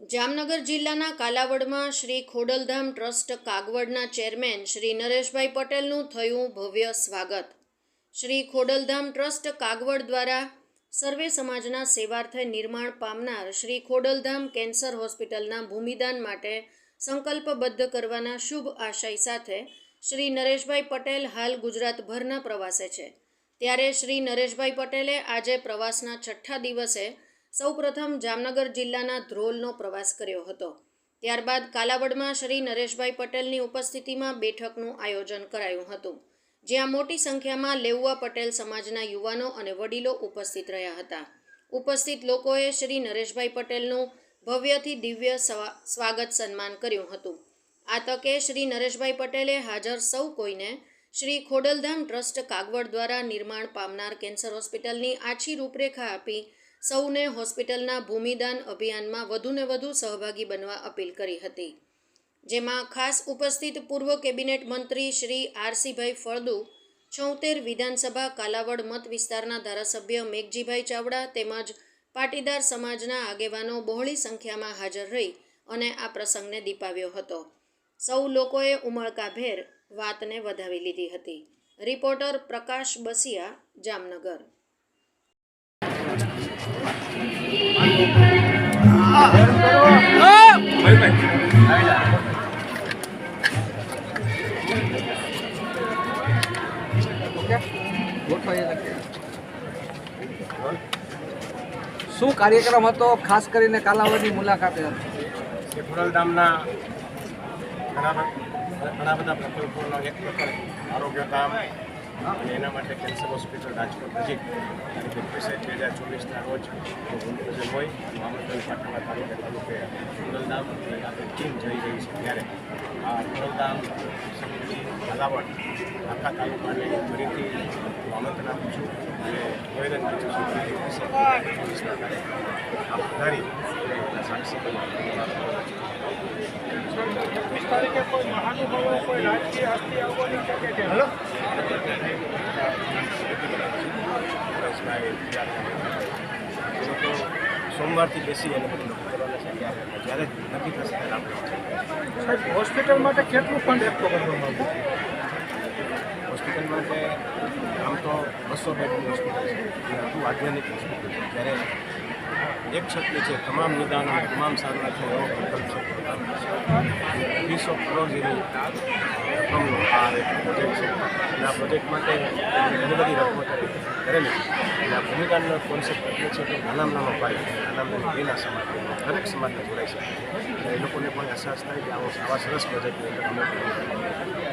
જામનગર જિલ્લાના કાલાવડમાં શ્રી ખોડલધામ ટ્રસ્ટ કાગવડના ચેરમેન શ્રી નરેશભાઈ પટેલનું થયું ભવ્ય સ્વાગત. શ્રી ખોડલધામ ટ્રસ્ટ કાગવડ દ્વારા સર્વે સમાજના સેવાર્થે નિર્માણ પામનાર શ્રી ખોડલધામ કેન્સર હોસ્પિટલના ભૂમિદાન માટે સંકલ્પબદ્ધ કરવાના શુભ આશય સાથે શ્રી નરેશભાઈ પટેલ હાલ ગુજરાતભરના પ્રવાસે છે. ત્યારે શ્રી નરેશભાઈ પટેલે આજે પ્રવાસના છઠ્ઠા દિવસે સૌપ્રથમ જામનગર જિલ્લાના ધ્રોલનો પ્રવાસ કર્યો હતો. ત્યારબાદ કાલાવડમાં શ્રી નરેશભાઈ પટેલની ઉપસ્થિતિમાં બેઠકનું આયોજન કરાયું હતું, જ્યાં મોટી સંખ્યામાં લેઉવા પટેલ સમાજના યુવાનો અને વડીલો ઉપસ્થિત રહ્યા હતા. ઉપસ્થિત લોકોએ શ્રી નરેશભાઈ પટેલનું ભવ્યથી દિવ્ય સ્વા- સ્વાગત સન્માન કર્યું હતું. આ તકે શ્રી નરેશભાઈ પટેલે હાજર સૌ કોઈને શ્રી ખોડલધામ ટ્રસ્ટ કાગવડ દ્વારા નિર્માણ પામનાર કેન્સર હોસ્પિટલની આછી રૂપરેખા આપી સૌને હોસ્પિટલના ભૂમિદાન અભિયાનમાં વધુને વધુ સહભાગી બનવા અપીલ કરી હતી. જેમાં ખાસ ઉપસ્થિત પૂર્વ કેબિનેટ મંત્રી શ્રી આરસીભાઈ ફળદુ, છોતેર વિધાનસભા કાલાવડ મત વિસ્તારના ધારાસભ્ય મેઘજીભાઈ ચાવડા તેમજ પાટીદાર સમાજના આગેવાનો બહોળી સંખ્યામાં હાજર રહી અને આ પ્રસંગને દીપાવ્યો હતો. સૌ લોકોએ ઉમળકાભેર વાતને વધાવી લીધી હતી. રિપોર્ટર પ્રકાશ બસિયા, જામનગર. શું કાર્યક્રમ હતો? ખાસ કરીને કાલાવડની મુલાકાતે હતી. ખોડલધામના ઘણા બધા પ્રકલ્પોનો એક પ્રકલ્પ આરોગ્ય ધામ અને એના માટે કેન્સર હોસ્પિટલ રાજકોટ નજીક. એકવીસ એક બે હજાર ચોવીસના રોજ હોય. મામલતદાર પાટણના તાલુકે ખોડલધામ આપણી ટીમ જઈ રહી છે ત્યારે. આ સમિતિ અલાવડ આખા તાલુકાને ફરીથી આમંત્રણ આપું છું. અને નિવેદન કરું છું વધારી અને એના સાક્ષી તારીખે કોઈ મહાનુભાવો કોઈ રાજકીય હસ્તી આવવાની છે? કે સોમવારથી બેસી અને બધું. ત્યારે જ્યારે નક્કી થશે ત્યારે હોસ્પિટલ માટે કેટલું ફંડ એકઠો કરવામાં આવ્યું? હોસ્પિટલ માટે આમ તો બસો બેડની હોસ્પિટલ છે. અને વધુ આધ્યાત્મિક હોસ્પિટલ છે. જ્યારે એક છત્રી છે તમામ નિદાન તમામ સારવાર છે એવો પ્રકલ્પ છે. વીસો કરોડ જેવી રકમનો આ એક પ્રોજેક્ટ છે. અને આ પ્રોજેક્ટ માટે ઘણી બધી રકમો કરેલી અને આ ભૂમિકાનો કોન્સેપ્ટ એટલે છે કે નાનામાં નાનો પાય નાનામાં નાની બેના સમાજ દરેક સમાજને જોડાઈ શકે. એ લોકોને પણ અહેસાસ થાય કે આવો આવા સરસ પ્રોજેક્ટની અંદર અમે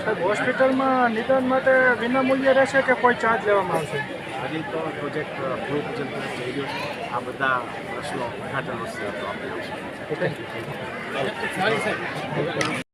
સાહેબ હોસ્પિટલમાં નિદાન માટે વિનામૂલ્ય રહેશે કે કોઈ ચાર્જ લેવામાં આવશે? હજી તો પ્રોજેક્ટ ભૂમિપૂજન તરફ જઈ રહ્યો છે. આ બધા પ્રશ્નો ઉદઘાટન વસ્તુ આપણે આવશે.